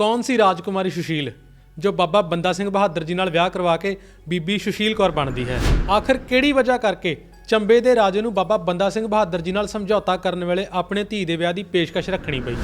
ਕੌਣ ਸੀ ਰਾਜਕੁਮਾਰੀ ਸੁਸ਼ੀਲ, ਜੋ ਬਾਬਾ ਬੰਦਾ ਸਿੰਘ ਬਹਾਦਰ ਜੀ ਨਾਲ ਵਿਆਹ ਕਰਵਾ ਕੇ ਬੀਬੀ ਸੁਸ਼ੀਲ ਕੌਰ ਬਣਦੀ ਹੈ? ਆਖਰ ਕਿਹੜੀ ਵਜ੍ਹਾ ਕਰਕੇ ਚੰਬੇ ਦੇ ਰਾਜੇ ਨੂੰ ਬਾਬਾ ਬੰਦਾ ਸਿੰਘ ਬਹਾਦਰ ਜੀ ਨਾਲ ਸਮਝੌਤਾ ਕਰਨ ਵੇਲੇ ਆਪਣੇ ਧੀ ਦੇ ਵਿਆਹ ਦੀ ਪੇਸ਼ਕਸ਼ ਰੱਖਣੀ ਪਈ?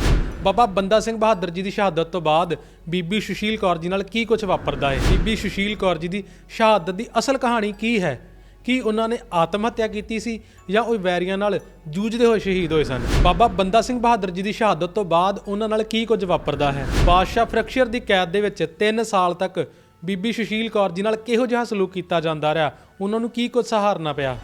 ਬਾਬਾ ਬੰਦਾ ਸਿੰਘ ਬਹਾਦਰ ਜੀ ਦੀ ਸ਼ਹਾਦਤ ਤੋਂ ਬਾਅਦ ਬੀਬੀ ਸੁਸ਼ੀਲ ਕੌਰ ਜੀ ਨਾਲ ਕੀ ਕੁਝ ਵਾਪਰਦਾ ਹੈ? ਬੀਬੀ ਸੁਸ਼ੀਲ ਕੌਰ ਜੀ ਦੀ ਸ਼ਹਾਦਤ ਦੀ ਅਸਲ ਕਹਾਣੀ ਕੀ ਹੈ? ਕੀ ਉਹਨਾਂ ਨੇ ਆਤਮ ਹੱਤਿਆ ਕੀਤੀ ਸੀ ਜਾਂ ਉਹ ਵੈਰੀਆਂ ਨਾਲ ਜੂਝਦੇ ਹੋਏ ਸ਼ਹੀਦ ਹੋਏ ਸਨ? ਬਾਬਾ ਬੰਦਾ ਸਿੰਘ ਬਹਾਦਰ ਜੀ ਦੀ ਸ਼ਹਾਦਤ ਤੋਂ ਬਾਅਦ ਉਹਨਾਂ ਨਾਲ ਕੀ ਕੁਝ ਵਾਪਰਦਾ ਹੈ? ਬਾਦਸ਼ਾਹ ਫਰਕਸ਼ਰ ਦੀ ਕੈਦ ਦੇ ਵਿੱਚ 3 ਸਾਲ ਤੱਕ ਬੀਬੀ ਸੁਸ਼ੀਲ ਕੌਰ ਜੀ ਨਾਲ ਕਿਹੋ ਜਿਹਾ ਸਲੂਕ ਕੀਤਾ ਜਾਂਦਾ ਰਿਹਾ? ਉਹਨਾਂ ਨੂੰ ਕੀ ਕੁਝ ਸਹਾਰਨਾ ਪਿਆ?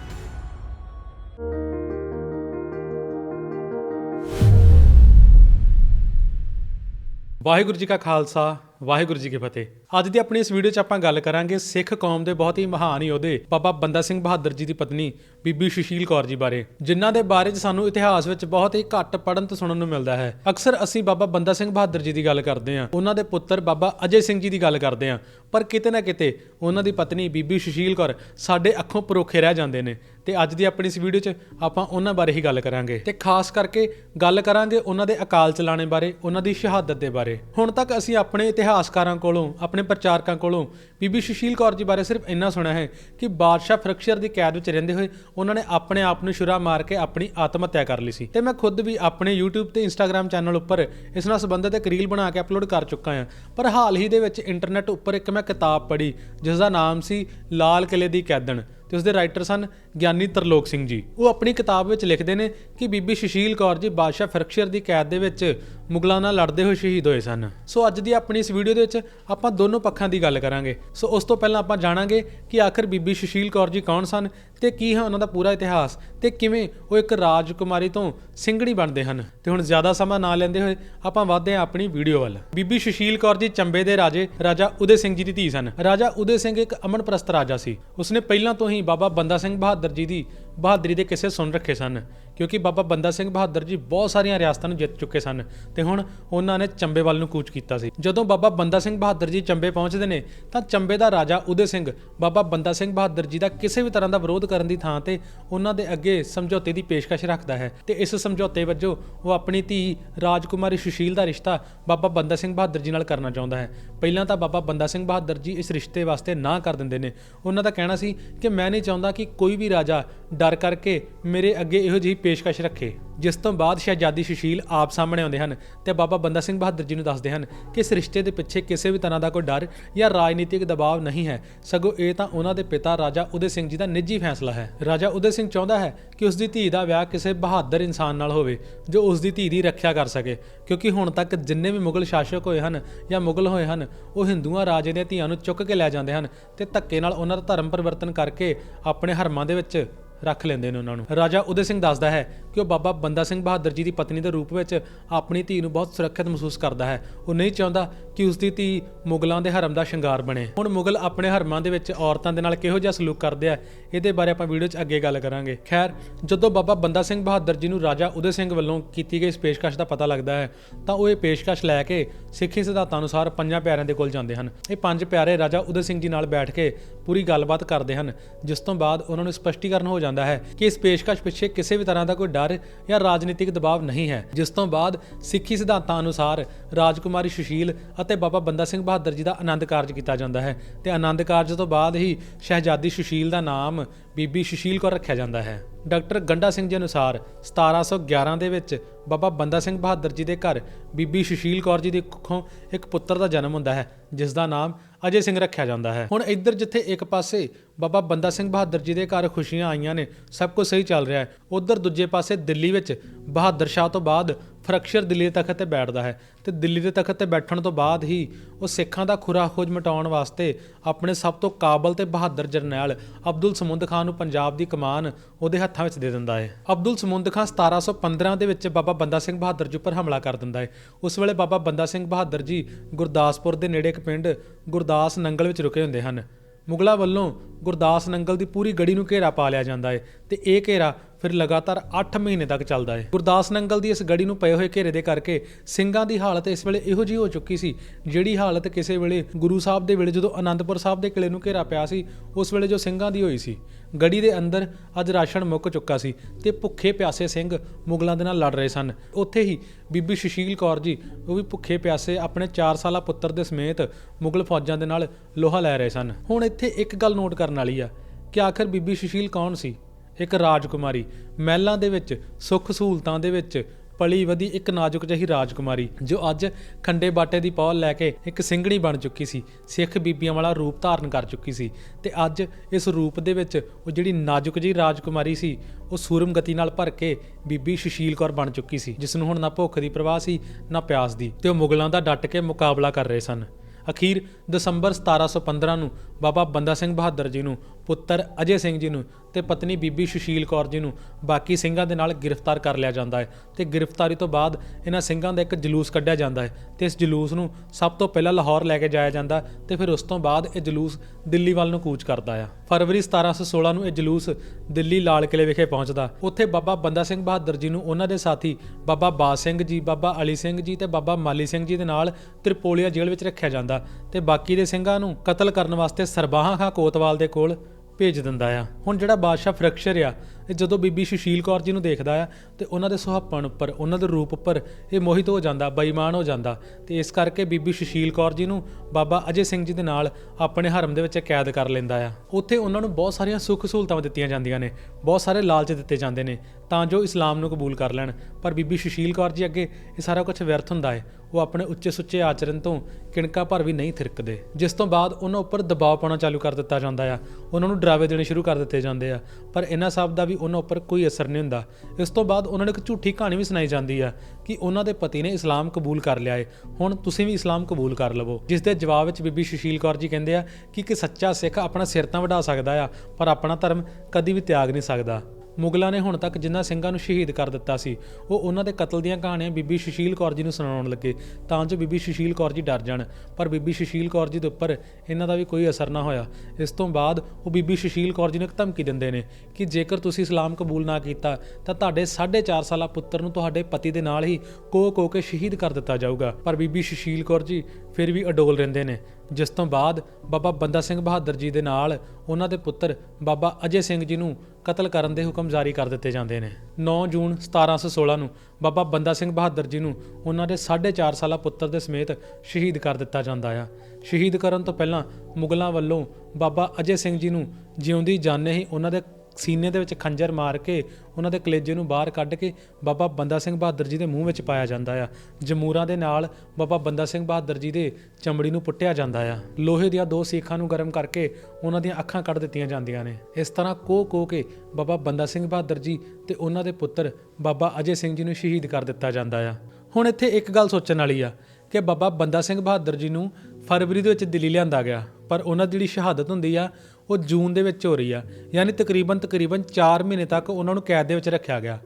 ਵਾਹਿਗੁਰੂ ਜੀ ਕਾ ਖਾਲਸਾ, ਵਾਹਿਗੁਰੂ ਜੀ ਕੀ ਫਤਿਹ। ਅੱਜ ਦੀ ਆਪਣੀ ਇਸ ਵੀਡੀਓ 'ਚ ਆਪਾਂ ਗੱਲ ਕਰਾਂਗੇ ਸਿੱਖ ਕੌਮ ਦੇ ਬਹੁਤ ਹੀ ਮਹਾਨ ਯੋਧੇ ਬਾਬਾ ਬੰਦਾ ਸਿੰਘ ਬਹਾਦਰ ਜੀ ਦੀ ਪਤਨੀ ਬੀਬੀ ਸੁਸ਼ੀਲ ਕੌਰ ਜੀ ਬਾਰੇ, ਜਿਨ੍ਹਾਂ ਦੇ ਬਾਰੇ 'ਚ ਸਾਨੂੰ ਇਤਿਹਾਸ ਵਿੱਚ ਬਹੁਤ ਹੀ ਘੱਟ ਪੜਨ ਤੋਂ ਸੁਣਨ ਨੂੰ ਮਿਲਦਾ ਹੈ। ਅਕਸਰ ਅਸੀਂ ਬਾਬਾ ਬੰਦਾ ਸਿੰਘ ਬਹਾਦਰ ਜੀ ਦੀ ਗੱਲ ਕਰਦੇ ਹਾਂ, ਉਹਨਾਂ ਦੇ ਪੁੱਤਰ ਬਾਬਾ ਅਜੇ ਸਿੰਘ ਜੀ ਦੀ ਗੱਲ ਕਰਦੇ ਹਾਂ, ਪਰ ਕਿਤੇ ਨਾ ਕਿਤੇ ਉਹਨਾਂ ਦੀ ਪਤਨੀ ਬੀਬੀ ਸੁਸ਼ੀਲ ਕੌਰ ਸਾਡੇ ਅੱਖੋਂ ਪਰੋਖੇ ਰਹਿ ਜਾਂਦੇ ਨੇ ਤੇ ਅੱਜ ਦੀ ਆਪਣੀ ਇਸ ਵੀਡੀਓ 'ਚ ਆਪਾਂ ਉਹਨਾਂ ਬਾਰੇ ਹੀ ਗੱਲ ਕਰਾਂਗੇ ਤੇ ਖਾਸ ਕਰਕੇ ਗੱਲ ਕਰਾਂਗੇ ਉਹਨਾਂ ਦੇ ਅਕਾਲ ਚਲਾਣੇ ਬਾਰੇ, ਉਹਨਾਂ ਦੀ ਸ਼ਹਾਦਤ ਦੇ ਬਾਰੇ। ਹੁਣ ਤੱਕ ਅਸੀਂ ਆਪਣੇ ਇਤਿਹਾਸਕਾਰਾਂ ਕੋਲੋਂ, ਆਪਣੇ ਪ੍ਰਚਾਰਕਾਂ ਕੋਲੋਂ ਬੀਬੀ ਸੁਸ਼ੀਲ ਕੌਰ ਜੀ ਬਾਰੇ ਸਿਰਫ ਇੰਨਾ ਸੁਣਿਆ ਹੈ ਕਿ ਬਾਦਸ਼ਾਹ ਫਰਕਸ਼ਰ ਦੀ ਕੈਦ ਵਿੱਚ ਰਹਿੰਦੇ ਹੋਏ ਉਹਨਾਂ ਨੇ ਆਪਣੇ ਆਪ ਨੂੰ ਸ਼ੁਰਾ ਮਾਰ ਕੇ ਆਪਣੀ ਆਤਮ ਹੱਤਿਆ ਕਰ ਲਈ ਸੀ। ਤੇ ਮੈਂ ਖੁਦ ਵੀ ਆਪਣੇ YouTube ਤੇ Instagram ਚੈਨਲ ਉੱਪਰ ਇਸ ਨਾਲ ਸੰਬੰਧਿਤ ਇੱਕ ਰੀਲ ਬਣਾ ਕੇ ਅਪਲੋਡ ਕਰ ਚੁੱਕਾ ਹਾਂ। ਪਰ ਹਾਲ ਹੀ ਦੇ ਵਿੱਚ ਇੰਟਰਨੈਟ ਉੱਪਰ ਇੱਕ ਮੈਂ ਕਿਤਾਬ ਪੜ੍ਹੀ ਜਿਸ ਦਾ ਨਾਮ ਸੀ ਲਾਲ ਕਿਲੇ ਦੀ ਕੈਦਣ ਤੇ ਉਸ ਦੇ ਰਾਈਟਰ ਸਨ ਗਿਆਨੀ ਤਰਲੋਕ ਸਿੰਘ ਜੀ। ਉਹ ਆਪਣੀ ਕਿਤਾਬ ਵਿੱਚ ਲਿਖਦੇ ਨੇ ਕਿ ਬੀਬੀ ਸੁਸ਼ੀਲ ਕੌਰ ਜੀ ਬਾਦਸ਼ਾਹ ਫਰਕਸ਼ਰ ਦੀ ਕੈਦ ਦੇ ਵਿੱਚ ਮੁਗਲਾਂ ਨਾਲ ਲੜਦੇ ਹੋਏ ਸ਼ਹੀਦ ਹੋਏ ਸਨ। ਸੋ ਅੱਜ ਦੀ ਆਪਣੀ ਇਸ ਵੀਡੀਓ ਦੇ ਵਿੱਚ ਆਪਾਂ ਦੋਨੋਂ ਪੱਖਾਂ ਦੀ ਗੱਲ ਕਰਾਂਗੇ। ਸੋ ਉਸ ਤੋਂ ਪਹਿਲਾਂ ਆਪਾਂ ਜਾਣਾਂਗੇ ਕਿ ਆਖਰ ਬੀਬੀ ਸੁਸ਼ੀਲ ਕੌਰ ਜੀ ਕੌਣ ਸਨ ਤੇ ਕੀ ਹੈ ਉਹਨਾਂ ਦਾ ਪੂਰਾ ਇਤਿਹਾਸ? ਤੇ ਕਿਵੇਂ ਉਹ ਇੱਕ ਰਾਜਕੁਮਾਰੀ ਤੋਂ ਸਿੰਘਣੀ ਬਣਦੇ ਹਨ? ਤੇ ਹੁਣ ਜ਼ਿਆਦਾ ਸਮਾਂ ਨਾ ਲੈਂਦੇ ਹੋਏ ਆਪਾਂ ਵਧਦੇ ਹਾਂ ਆਪਣੀ ਵੀਡੀਓ ਵੱਲ। ਬੀਬੀ ਸੁਸ਼ੀਲ ਕੌਰ ਜੀ ਚੰਬੇ ਦੇ ਰਾਜੇ, ਰਾਜਾ ਉਦੇ ਸਿੰਘ ਜੀ ਦੀ ਧੀ ਸਨ। ਰਾਜਾ ਉਦੇ ਸਿੰਘ ਇੱਕ ਅਮਨਪ੍ਰਸਤ ਰਾਜਾ ਸੀ। ਉਸਨੇ ਪਹਿਲਾਂ ਤੋਂ ਹੀ ਬਾਬਾ ਬੰਦਾ ਸਿੰਘ ਬਹਾਦਰ ਜੀ ਦੀ ਬਹਾਦਰੀ ਦੇ ਕਿਸੇ ਸੁਣ ਰੱਖੇ ਸਨ। ਕਿਉਂਕਿ ਬਾਬਾ ਬੰਦਾ ਸਿੰਘ ਬਹਾਦਰ ਜੀ ਬਹੁਤ ਸਾਰੀਆਂ ਰਿਆਸਤਾਂ ਨੂੰ ਜਿੱਤ ਚੁੱਕੇ ਸਨ। ਤੇ ਹੁਣ ਉਹਨਾਂ ਨੇ ਚੰਬੇ ਵੱਲ ਨੂੰ ਕੂਚ ਕੀਤਾ ਸੀ। ਜਦੋਂ ਬਾਬਾ ਬੰਦਾ ਸਿੰਘ ਬਹਾਦਰ ਜੀ ਚੰਬੇ ਪਹੁੰਚਦੇ ਨੇ, ਤਾਂ ਚੰਬੇ ਦਾ ਰਾਜਾ ਉਦੇ ਸਿੰਘ, ਬਾਬਾ ਬੰਦਾ ਸਿੰਘ ਬਹਾਦਰ ਜੀ ਦਾ ਕਿਸੇ ਵੀ ਤਰ੍ਹਾਂ ਦਾ ਵਿਰੋਧ ਕਰਨ ਦੀ ਥਾਂ ਤੇ ਉਹਨਾਂ ਦੇ ਅੱਗੇ ਸਮਝੌਤੇ ਦੀ ਪੇਸ਼ਕਸ਼ ਰੱਖਦਾ ਹੈ ਤੇ ਇਸ ਸਮਝੌਤੇ ਵਜੋਂ ਉਹ ਆਪਣੀ ਧੀ ਰਾਜਕੁਮਾਰੀ ਸੁਸ਼ੀਲ ਦਾ ਰਿਸ਼ਤਾ ਬਾਬਾ ਬੰਦਾ ਸਿੰਘ ਬਹਾਦਰ ਜੀ ਨਾਲ ਕਰਨਾ ਚਾਹੁੰਦਾ ਹੈ। ਪਹਿਲਾਂ ਤਾਂ ਬਾਬਾ ਬੰਦਾ ਸਿੰਘ ਬਹਾਦਰ ਜੀ ਇਸ ਰਿਸ਼ਤੇ ਵਾਸਤੇ ਨਾ ਕਰ ਦਿੰਦੇ ਨੇ। ਉਹਨਾਂ ਦਾ ਕਹਿਣਾ ਸੀ ਕਿ ਮੈਂ ਨਹੀਂ ਚਾਹੁੰਦਾ ਕਿ ਕੋਈ ਵੀ ਰਾਜਾ ਡਰ ਕਰਕੇ ਮੇਰੇ ਅੱਗੇ ਇਹੋ ਜਿਹੀ ਪੇਸ਼ਕਸ਼ ਰੱਖੇ, ਜਿਸ ਤੋਂ ਬਾਅਦ ਸ਼ਹਿਜ਼ਾਦੀ ਸੁਸ਼ੀਲ ਆਪ ਸਾਹਮਣੇ ਆਉਂਦੇ ਹਨ ਤੇ ਬਾਬਾ ਬੰਦਾ ਸਿੰਘ ਬਹਾਦਰ ਜੀ ਨੂੰ ਦੱਸਦੇ ਹਨ ਕਿ ਇਸ ਰਿਸ਼ਤੇ ਦੇ ਪਿੱਛੇ ਕਿਸੇ ਵੀ ਤਰ੍ਹਾਂ ਦਾ ਕੋਈ ਡਰ ਜਾਂ ਰਾਜਨੀਤਿਕ ਦਬਾਅ ਨਹੀਂ ਹੈ। ਸਗੋਂ ਇਹ ਤਾਂ ਉਹਨਾਂ ਦੇ ਪਿਤਾ ਰਾਜਾ ਉਦੇ ਸਿੰਘ ਜੀ ਦਾ ਨਿੱਜੀ ਫੈਸਲਾ ਹੈ। ਰਾਜਾ ਉਦੇ ਸਿੰਘ ਚਾਹੁੰਦਾ ਹੈ ਕਿ ਉਸ ਦੀ ਧੀ ਦਾ ਵਿਆਹ ਕਿਸੇ ਬਹਾਦਰ ਇਨਸਾਨ ਨਾਲ ਹੋਵੇ, ਜੋ ਉਸ ਦੀ ਧੀ ਦੀ ਰੱਖਿਆ ਕਰ ਸਕੇ। ਕਿਉਂਕਿ ਹੁਣ ਤੱਕ ਜਿੰਨੇ ਵੀ ਮੁਗਲ ਸ਼ਾਸਕ ਹੋਏ ਹਨ ਜਾਂ ਮੁਗਲ ਹੋਏ ਹਨ, ਉਹ ਹਿੰਦੂਆਂ ਰਾਜੇ ਦੀਆਂ ਧੀਆਂ ਨੂੰ ਚੁੱਕ ਕੇ ਲੈ ਜਾਂਦੇ ਹਨ ਤੇ ਧੱਕੇ ਨਾਲ ਉਹਨਾਂ ਦਾ ਧਰਮ ਪਰਿਵਰਤਨ ਕਰਕੇ ਆਪਣੇ ਹਰਮਾਂ ਦੇ ਵਿੱਚ ਰੱਖ ਲੈਂਦੇ ਨੇ ਉਹਨਾਂ ਨੂੰ। ਰਾਜਾ ਉਦੈ ਸਿੰਘ ਦੱਸਦਾ ਹੈ ਕਿ ਉਹ ਬਾਬਾ ਬੰਦਾ ਸਿੰਘ ਬਹਾਦਰ ਜੀ ਦੀ ਪਤਨੀ ਦੇ ਰੂਪ ਵਿੱਚ ਆਪਣੀ ਧੀ ਨੂੰ ਬਹੁਤ ਸੁਰੱਖਿਅਤ ਮਹਿਸੂਸ ਕਰਦਾ ਹੈ। ਉਹ ਨਹੀਂ ਚਾਹੁੰਦਾ ਕਿ ਉਸ ਦੀ ਧੀ ਮੁਗਲਾਂ ਦੇ ਹਰਮ ਦਾ ਸ਼ਿੰਗਾਰ ਬਣੇ। ਹੁਣ ਮੁਗਲ ਆਪਣੇ ਹਰਮਾਂ ਦੇ ਵਿੱਚ ਔਰਤਾਂ ਦੇ ਨਾਲ ਕਿਹੋ ਜਿਹਾ ਸਲੂਕ ਕਰਦੇ ਆ, ਇਹਦੇ ਬਾਰੇ ਆਪਾਂ ਵੀਡੀਓ 'ਚ ਅੱਗੇ ਗੱਲ ਕਰਾਂਗੇ। ਖੈਰ, ਜਦੋਂ ਬਾਬਾ ਬੰਦਾ ਸਿੰਘ ਬਹਾਦਰ ਜੀ ਨੂੰ ਰਾਜਾ ਉਦੈ ਸਿੰਘ ਵੱਲੋਂ ਕੀਤੀ ਗਈ ਇਸ ਪੇਸ਼ਕਸ਼ ਦਾ ਪਤਾ ਲੱਗਦਾ ਹੈ ਤਾਂ ਉਹ ਇਹ ਪੇਸ਼ਕਸ਼ ਲੈ ਕੇ ਸਿੱਖੀ ਸਿਧਾਂਤਾਂ ਅਨੁਸਾਰ ਪੰਜਾਂ ਪਿਆਰਿਆਂ ਦੇ ਕੋਲ ਜਾਂਦੇ ਹਨ। ਇਹ ਪੰਜ ਪਿਆਰੇ ਰਾਜਾ ਉਦੈ ਸਿੰਘ ਜੀ ਨਾਲ ਬੈਠ ਕੇ ਪੂਰੀ ਗੱਲਬਾਤ ਕਰਦੇ ਹਨ, ਜਿਸ ਤੋਂ ਬਾਅਦ ਉਹਨਾਂ ਨੂੰ ਸਪਸ਼ਟੀਕਰਨ ਹੋ ਜਾਂਦਾ ਹੈ ਕਿ ਇਸ ਪੇਸ਼ਕਸ਼ ਪਿੱਛੇ ਕਿਸੇ ਵੀ ਤਰ੍ਹਾਂ ਦਾ ਕੋਈ ਡਰ ਜਾਂ ਰਾਜਨੀਤਿਕ ਦਬਾਅ ਨਹੀਂ ਹੈ, ਜਿਸ ਤੋਂ ਬਾਅਦ ਸਿੱਖੀ ਸਿਧਾਂਤਾਂ ਅਨੁਸਾਰ ਰਾਜਕੁਮਾਰੀ ਸੁਸ਼ੀਲ ਅਤੇ ਬਾਬਾ ਬੰਦਾ ਸਿੰਘ ਬਹਾਦਰ ਜੀ ਦਾ ਆਨੰਦ ਕਾਰਜ ਕੀਤਾ ਜਾਂਦਾ ਹੈ ਤੇ ਆਨੰਦ ਕਾਰਜ ਤੋਂ ਬਾਅਦ ਹੀ ਸ਼ਹਿਜ਼ਾਦੀ ਸੁਸ਼ੀਲ ਦਾ ਨਾਮ ਬੀਬੀ ਸੁਸ਼ੀਲ ਕੌਰ ਰੱਖਿਆ ਜਾਂਦਾ ਹੈ। ਡਾਕਟਰ ਗੰਡਾ ਸਿੰਘ ਜੀ ਅਨੁਸਾਰ 1711 ਦੇ ਵਿੱਚ ਬਾਬਾ ਬੰਦਾ ਸਿੰਘ ਬਹਾਦਰ ਜੀ ਦੇ ਘਰ ਬੀਬੀ ਸੁਸ਼ੀਲ ਕੌਰ ਜੀ ਦੇ ਕੁੱਖੋਂ ਇੱਕ ਪੁੱਤਰ ਦਾ ਜਨਮ ਹੁੰਦਾ ਹੈ, ਜਿਸ ਦਾ ਨਾਮ ਅਜੇ ਸਿੰਘ ਰੱਖਿਆ ਜਾਂਦਾ ਹੈ। ਹੁਣ ਇੱਧਰ ਜਿੱਥੇ ਇੱਕ ਪਾਸੇ ਬਾਬਾ ਬੰਦਾ ਸਿੰਘ ਬਹਾਦਰ ਜੀ ਦੇ ਘਰ ਖੁਸ਼ੀਆਂ ਆਈਆਂ ਨੇ, ਸਭ ਕੁਝ ਸਹੀ ਚੱਲ ਰਿਹਾ ਹੈ। ਉਧਰ ਦੂਜੇ ਪਾਸੇ ਦਿੱਲੀ ਵਿੱਚ ਬਹਾਦਰ ਸ਼ਾਹ ਤੋਂ ਬਾਅਦ ਫਰਕਸ਼ਰ ਦਿੱਲੀ ਦੇ ਤਖਤ ਤੇ ਬੈਠਦਾ ਹੈ ਤੇ ਦਿੱਲੀ ਦੇ ਤਖਤ ਤੇ ਬੈਠਣ ਤੋਂ ਬਾਅਦ ਹੀ ਉਹ ਸਿੱਖਾਂ ਦਾ ਖੁਰਾ ਖੋਜ ਮਟਾਉਣ ਵਾਸਤੇ ਆਪਣੇ ਸਭ ਤੋਂ ਕਾਬਲ ਤੇ ਬਹਾਦਰ ਜਰਨੈਲ ਅਬਦੁਲ ਸਮੁੰਦ ਖਾਨ ਨੂੰ ਪੰਜਾਬ ਦੀ ਕਮਾਨ ਉਹਦੇ ਹੱਥਾਂ ਵਿੱਚ ਦੇ ਦਿੰਦਾ ਹੈ। ਅਬਦੁਲ ਸਮੁੰਦ ਖਾਨ 1715 ਦੇ ਵਿੱਚ ਬਾਬਾ ਬੰਦਾ ਸਿੰਘ ਬਹਾਦਰ ਜੀ ਉੱਪਰ ਹਮਲਾ ਕਰ ਦਿੰਦਾ ਹੈ। ਉਸ ਵੇਲੇ ਬਾਬਾ ਬੰਦਾ ਸਿੰਘ ਬਹਾਦਰ ਜੀ ਗੁਰਦਾਸਪੁਰ ਦੇ ਨੇੜੇ ਇੱਕ ਪਿੰਡ ਗੁਰਦਾਸ ਨੰਗਲ ਵਿੱਚ ਰੁਕੇ ਹੁੰਦੇ ਹਨ। ਮੁਗਲਾਂ ਵੱਲੋਂ ਗੁਰਦਾਸ ਨੰਗਲ ਦੀ ਪੂਰੀ ਗੜੀ ਨੂੰ ਘੇਰਾ ਪਾ ਲਿਆ ਜਾਂਦਾ ਹੈ ਤੇ ਇਹ ਘੇਰਾ ਫਿਰ ਲਗਾਤਾਰ 8 ਮਹੀਨੇ ਤੱਕ ਚੱਲਦਾ ਹੈ ਗੁਰਦਾਸ ਨੰਗਲ ਦੀ ਇਸ ਗੜੀ ਨੂੰ ਪਏ ਹੋਏ ਘੇਰੇ ਦੇ ਕਰਕੇ ਸਿੰਘਾਂ ਦੀ ਹਾਲਤ ਇਸ ਵੇਲੇ ਇਹੋ ਜਿਹੀ ਹੋ ਚੁੱਕੀ ਸੀ, ਜਿਹੜੀ ਹਾਲਤ ਕਿਸੇ ਵੇਲੇ ਗੁਰੂ ਸਾਹਿਬ ਦੇ ਵੇਲੇ ਜਦੋਂ ਅਨੰਦਪੁਰ ਸਾਹਿਬ ਦੇ ਕਿਲੇ ਨੂੰ ਘੇਰਾ ਪਿਆ ਸੀ, ਉਸ ਵੇਲੇ ਜੋ ਸਿੰਘਾਂ ਦੀ ਹੋਈ ਸੀ। ਗੜੀ ਦੇ ਅੰਦਰ ਅੱਜ ਰਾਸ਼ਨ ਮੁੱਕ ਚੁੱਕਾ ਸੀ ਤੇ ਭੁੱਖੇ ਪਿਆਸੇ ਸਿੰਘ ਮੁਗਲਾਂ ਦੇ ਨਾਲ ਲੜ ਰਹੇ ਸਨ। ਉੱਥੇ ਹੀ ਬੀਬੀ ਸੁਸ਼ੀਲ ਕੌਰ ਜੀ, ਉਹ ਵੀ ਭੁੱਖੇ ਪਿਆਸੇ ਆਪਣੇ 4 ਸਾਲਾ ਪੁੱਤਰ ਦੇ ਸਮੇਤ ਮੁਗਲ ਫੌਜਾਂ ਦੇ ਨਾਲ ਲੋਹਾ ਲੈ ਰਹੇ ਸਨ। ਹੁਣ ਇੱਥੇ ਇੱਕ ਗੱਲ ਨੋਟ ਕਰ ਕਰਨ ਵਾਲੀ ਆ। ਕਿ ਆਖਰ ਬੀਬੀ ਸੁਸ਼ੀਲ ਕੌਣ ਸੀ? ਇੱਕ ਰਾਜਕੁਮਾਰੀ, ਮਹਿਲਾਂ ਦੇ ਵਿੱਚ, ਸੁੱਖ ਸਹੂਲਤਾਂ ਦੇ ਵਿੱਚ, ਪਲੀ ਵਧੀ ਇੱਕ ਨਾਜ਼ੁਕ ਜਿਹੀ ਰਾਜਕੁਮਾਰੀ, ਜੋ ਅੱਜ ਖੰਡੇ ਬਾਟੇ ਦੀ ਪੌਲ ਲੈ ਕੇ ਇੱਕ ਸਿੰਘਣੀ ਬਣ ਚੁੱਕੀ ਸੀ। ਸਿੱਖ ਬੀਬੀਆਂ ਵਾਲਾ ਰੂਪ ਧਾਰਨ ਕਰ ਚੁੱਕੀ ਸੀ। ਤੇ ਅੱਜ ਇਸ ਰੂਪ ਦੇ ਵਿੱਚ ਉਹ ਜਿਹੜੀ ਨਾਜ਼ੁਕ ਜਿਹੀ ਰਾਜਕੁਮਾਰੀ ਸੀ, ਉਹ ਸੂਰਮ ਗਤੀ ਨਾਲ ਭਰ ਕੇ ਬੀਬੀ ਸੁਸ਼ੀਲ ਕੌਰ ਬਣ ਚੁੱਕੀ ਸੀ ਜਿਸ ਨੂੰ ਹੁਣ ਨਾ ਭੁੱਖ ਦੀ ਪ੍ਰਵਾਹ ਸੀ, ਨਾ ਪਿਆਸ ਦੀ। ਤੇ ਉਹ ਮੁਗਲਾਂ ਦਾ ਡਟ ਕੇ ਮੁਕਾਬਲਾ ਕਰ ਰਹੇ ਸਨ। ਅਖੀਰ ਦਸੰਬਰ 1715 ਨੂੰ ਬਾਬਾ ਬੰਦਾ ਸਿੰਘ ਬਹਾਦਰ ਜੀ ਨੂੰ, ਪੁੱਤਰ ਅਜੇ ਸਿੰਘ ਜੀ ਨੂੰ ਤੇ ਪਤਨੀ ਬੀਬੀ ਸੁਸ਼ੀਲ ਕੌਰ ਜੀ ਨੂੰ, ਬਾਕੀ ਸਿੰਘਾਂ ਦੇ ਨਾਲ ਗ੍ਰਿਫਤਾਰ ਕਰ ਲਿਆ ਜਾਂਦਾ ਹੈ ਤੇ ਗ੍ਰਿਫਤਾਰੀ ਤੋਂ ਬਾਅਦ ਇਹਨਾਂ ਸਿੰਘਾਂ ਦਾ ਇੱਕ ਜਲੂਸ ਕੱਢਿਆ ਜਾਂਦਾ ਹੈ ਤੇ ਇਸ ਜਲੂਸ ਨੂੰ ਸਭ ਤੋਂ ਪਹਿਲਾਂ ਲਾਹੌਰ ਲੈ ਕੇ ਜਾਇਆ ਜਾਂਦਾ ਤੇ ਫਿਰ ਉਸ ਤੋਂ ਬਾਅਦ ਇਹ ਜਲੂਸ ਦਿੱਲੀ ਵੱਲ ਨੂੰ ਕੂਚ ਕਰਦਾ ਆ। ਫਰਵਰੀ 1716 ਨੂੰ ਇਹ ਜਲੂਸ ਦਿੱਲੀ ਲਾਲ ਕਿਲੇ ਵਿਖੇ ਪਹੁੰਚਦਾ। ਉੱਥੇ ਬਾਬਾ ਬੰਦਾ ਸਿੰਘ ਬਹਾਦਰ ਜੀ ਨੂੰ ਉਹਨਾਂ ਦੇ ਸਾਥੀ ਬਾਬਾ ਬਾਜ ਸਿੰਘ ਜੀ, ਬਾਬਾ ਅਲੀ ਸਿੰਘ ਜੀ ਤੇ ਬਾਬਾ ਮਾਲੀ ਸਿੰਘ ਜੀ ਦੇ ਨਾਲ ਤ੍ਰਿਪੋਲੀਆ ਜੇਲ੍ਹ ਵਿੱਚ ਰੱਖਿਆ ਜਾਂਦਾ ਤੇ ਬਾਕੀ ਦੇ ਸਿੰਘਾਂ ਨੂੰ ਕਤਲ ਕਰਨ ਵਾਸਤੇ ਸਰਬਾਹਾ ਖਾਂ ਕੋਤਵਾਲ ਦੇ ਕੋਲ ਭੇਜ ਦਿੰਦਾ ਆ। ਹੁਣ ਜਿਹੜਾ ਬਾਦਸ਼ਾਹ ਫਰਕਸ਼ਰ ਆ ਇਹ ਜਦੋਂ ਬੀਬੀ ਸੁਸ਼ੀਲ ਕੌਰ ਜੀ ਨੂੰ ਦੇਖਦਾ ਆ ਤੇ ਉਹਨਾਂ ਦੇ ਸੁਹਾਪਣ ਉੱਪਰ, ਉਹਨਾਂ ਦੇ ਰੂਪ ਉੱਪਰ ਇਹ ਮੋਹਿਤ ਹੋ ਜਾਂਦਾ, ਬੇਈਮਾਨ ਹੋ ਜਾਂਦਾ। ਤੇ ਇਸ ਕਰਕੇ ਬੀਬੀ ਸੁਸ਼ੀਲ ਕੌਰ ਜੀ ਨੂੰ ਬਾਬਾ ਅਜੇ ਸਿੰਘ ਜੀ ਦੇ ਨਾਲ ਆਪਣੇ ਹਰਮ ਦੇ ਵਿੱਚ ਕੈਦ ਕਰ ਲੈਂਦਾ ਆ। ਉੱਥੇ ਉਹਨਾਂ ਨੂੰ ਬਹੁਤ ਸਾਰੀਆਂ ਸੁੱਖ ਸਹੂਲਤਾਂ ਦਿੱਤੀਆਂ ਜਾਂਦੀਆਂ ਨੇ, ਬਹੁਤ ਸਾਰੇ ਲਾਲਚ ਦਿੱਤੇ ਜਾਂਦੇ ਨੇ, ਤਾਂ ਜੋ ਇਸਲਾਮ ਨੂੰ ਕਬੂਲ ਕਰ ਲੈਣ। ਪਰ ਬੀਬੀ ਸੁਸ਼ੀਲ ਕੌਰ ਜੀ ਅੱਗੇ ਇਹ ਸਾਰਾ ਕੁਝ ਵਿਅਰਥ ਹੁੰਦਾ ਹੈ ਉਹ ਆਪਣੇ ਉੱਚੇ ਸੁੱਚੇ ਆਚਰਣ ਤੋਂ ਕਿਣਕਾ ਭਰ ਵੀ ਨਹੀਂ ਥਿਰਕਦੇ। ਜਿਸ ਤੋਂ ਬਾਅਦ ਉਹਨਾਂ ਉੱਪਰ ਦਬਾਅ ਪਾਉਣਾ ਚਾਲੂ ਕਰ ਦਿੱਤਾ ਜਾਂਦਾ ਆ। ਉਹਨਾਂ ਨੂੰ ਡਰਾਵੇ ਦੇਣੇ ਸ਼ੁਰੂ ਕਰ ਦਿੱਤੇ ਜਾਂਦੇ ਆ। ਪਰ ਇਹਨਾਂ ਸਭ ਦਾ ਵੀ ਉਹਨਾਂ ਉੱਪਰ ਕੋਈ ਅਸਰ ਨਹੀਂ ਹੁੰਦਾ। ਇਸ ਤੋਂ ਬਾਅਦ ਉਹਨਾਂ ਨੂੰ ਇੱਕ ਝੂਠੀ ਕਹਾਣੀ ਵੀ ਸੁਣਾਈ ਜਾਂਦੀ ਆ ਕਿ ਉਹਨਾਂ ਦੇ ਪਤੀ ਨੇ ਇਸਲਾਮ ਕਬੂਲ ਕਰ ਲਿਆ ਏ। ਹੁਣ ਤੁਸੀਂ ਵੀ ਇਸਲਾਮ ਕਬੂਲ ਕਰ ਲਵੋ। ਜਿਸ ਦੇ ਜਵਾਬ ਵਿੱਚ ਬੀਬੀ ਸੁਸ਼ੀਲ ਕੌਰ ਜੀ ਕਹਿੰਦੇ ਆ ਕਿ ਇੱਕ ਸੱਚਾ ਸਿੱਖ ਆਪਣਾ ਸਿਰ ਤਾਂ ਵਢਾ ਸਕਦਾ ਆ, ਪਰ ਆਪਣਾ ਧਰਮ ਕਦੀ ਵੀ ਤਿਆਗ ਨਹੀਂ ਸਕਦਾ। ਮੁਗਲਾਂ ਨੇ ਹੁਣ ਤੱਕ ਜਿਨ੍ਹਾਂ ਸਿੰਘਾਂ ਨੂੰ ਸ਼ਹੀਦ ਕਰ ਦਿੱਤਾ ਸੀ, ਉਹ ਉਹਨਾਂ ਦੇ ਕਤਲ ਦੀਆਂ ਕਹਾਣੀਆਂ ਬੀਬੀ ਸੁਸ਼ੀਲ ਕੌਰ ਜੀ ਨੂੰ ਸੁਣਾਉਣ ਲੱਗੇ। ਤਾਂ ਜੋ ਬੀਬੀ ਸੁਸ਼ੀਲ ਕੌਰ ਜੀ ਡਰ ਜਾਣ, ਪਰ ਬੀਬੀ ਸੁਸ਼ੀਲ ਕੌਰ ਜੀ ਦੇ ਉੱਪਰ ਇਹਨਾਂ ਦਾ ਵੀ ਕੋਈ ਅਸਰ ਨਾ ਹੋਇਆ। ਇਸ ਤੋਂ ਬਾਅਦ ਉਹ ਬੀਬੀ ਸੁਸ਼ੀਲ ਕੌਰ ਜੀ ਨੂੰ ਇੱਕ ਧਮਕੀ ਦਿੰਦੇ ਨੇ ਕਿ ਜੇਕਰ ਤੁਸੀਂ ਇਸਲਾਮ ਕਬੂਲ ਨਾ ਕੀਤਾ, ਤਾਂ ਤੁਹਾਡੇ 4.5 ਸਾਲਾ ਪੁੱਤਰ ਨੂੰ ਤੁਹਾਡੇ ਪਤੀ ਦੇ ਨਾਲ ਹੀ ਕੋ ਕੋ ਕੇ ਸ਼ਹੀਦ ਕਰ ਦਿੱਤਾ ਜਾਊਗਾ। ਪਰ ਬੀਬੀ ਸੁਸ਼ੀਲ ਕੌਰ ਜੀ ਫਿਰ ਵੀ ਅਡੋਲ ਰਹਿੰਦੇ ਨੇ। ਜਿਸ ਤੋਂ ਬਾਅਦ ਬਾਬਾ ਬੰਦਾ ਸਿੰਘ ਬਹਾਦਰ ਜੀ ਦੇ ਨਾਲ ਉਹਨਾਂ ਦੇ ਪੁੱਤਰ ਬਾਬਾ ਅਜੇ ਸਿੰਘ ਜੀ ਨੂੰ ਕਤਲ ਕਰਨ ਦੇ ਹੁਕਮ ਜਾਰੀ ਕਰ ਦਿੱਤੇ ਜਾਂਦੇ ਨੇ। 9 ਜੂਨ 1716 ਨੂੰ ਬਾਬਾ ਬੰਦਾ ਸਿੰਘ ਬਹਾਦਰ ਜੀ ਨੂੰ ਉਹਨਾਂ ਦੇ 4.5 ਸਾਲਾ ਪੁੱਤਰ ਦੇ ਸਮੇਤ ਸ਼ਹੀਦ ਕਰ ਦਿੱਤਾ ਜਾਂਦਾ ਆ। ਸ਼ਹੀਦ ਕਰਨ ਤੋਂ ਪਹਿਲਾਂ ਮੁਗਲਾਂ ਵੱਲੋਂ ਬਾਬਾ ਅਜੇ ਸਿੰਘ ਜੀ ਨੂੰ ਜਿਉਂਦੀ ਜਾਨੇ ਹੀ ਉਹਨਾਂ ਦੇ ਸੀਨੇ ਦੇ ਵਿੱਚ ਖੰਜਰ ਮਾਰ ਕੇ ਉਹਨਾਂ ਦੇ ਕਲੇਜੇ ਨੂੰ ਬਾਹਰ ਕੱਢ ਕੇ ਬਾਬਾ ਬੰਦਾ ਸਿੰਘ ਬਹਾਦਰ ਜੀ ਦੇ ਮੂੰਹ ਵਿੱਚ ਪਾਇਆ ਜਾਂਦਾ ਆ। ਜਮੂਰਾਂ ਦੇ ਨਾਲ ਬਾਬਾ ਬੰਦਾ ਸਿੰਘ ਬਹਾਦਰ ਜੀ ਦੇ ਚਮੜੀ ਨੂੰ ਪੁੱਟਿਆ ਜਾਂਦਾ ਆ। ਲੋਹੇ ਦੀਆਂ ਦੋ ਸੀਖਾਂ ਨੂੰ ਗਰਮ ਕਰਕੇ ਉਹਨਾਂ ਦੀਆਂ ਅੱਖਾਂ ਕੱਢ ਦਿੱਤੀਆਂ ਜਾਂਦੀਆਂ ਨੇ। ਇਸ ਤਰ੍ਹਾਂ ਕੋ ਕੋ ਕੇ ਬਾਬਾ ਬੰਦਾ ਸਿੰਘ ਬਹਾਦਰ ਜੀ ਤੇ ਉਹਨਾਂ ਦੇ ਪੁੱਤਰ ਬਾਬਾ ਅਜੇ ਸਿੰਘ ਜੀ ਨੂੰ ਸ਼ਹੀਦ ਕਰ ਦਿੱਤਾ ਜਾਂਦਾ ਆ। ਹੁਣ ਇੱਥੇ ਇੱਕ ਗੱਲ ਸੋਚਣ ਵਾਲੀ ਆ ਕਿ ਬਾਬਾ ਬੰਦਾ ਸਿੰਘ ਬਹਾਦਰ ਜੀ ਨੂੰ ਫਰਵਰੀ ਦੇ ਵਿੱਚ ਦਿੱਲੀ ਲਿਆਂਦਾ ਗਿਆ, ਪਰ ਉਹਨਾਂ ਦੀ ਜਿਹੜੀ ਸ਼ਹਾਦਤ ਹੁੰਦੀ ਆ ਉਹ ਜੂਨ ਦੇ ਵਿੱਚ ਹੋ ਰਹੀ ਆ। ਯਾਨੀ ਤਕਰੀਬਨ ਤਕਰੀਬਨ 4 ਮਹੀਨੇ ਤੱਕ ਉਹਨਾਂ ਨੂੰ ਕੈਦ ਦੇ ਵਿੱਚ ਰੱਖਿਆ ਗਿਆ।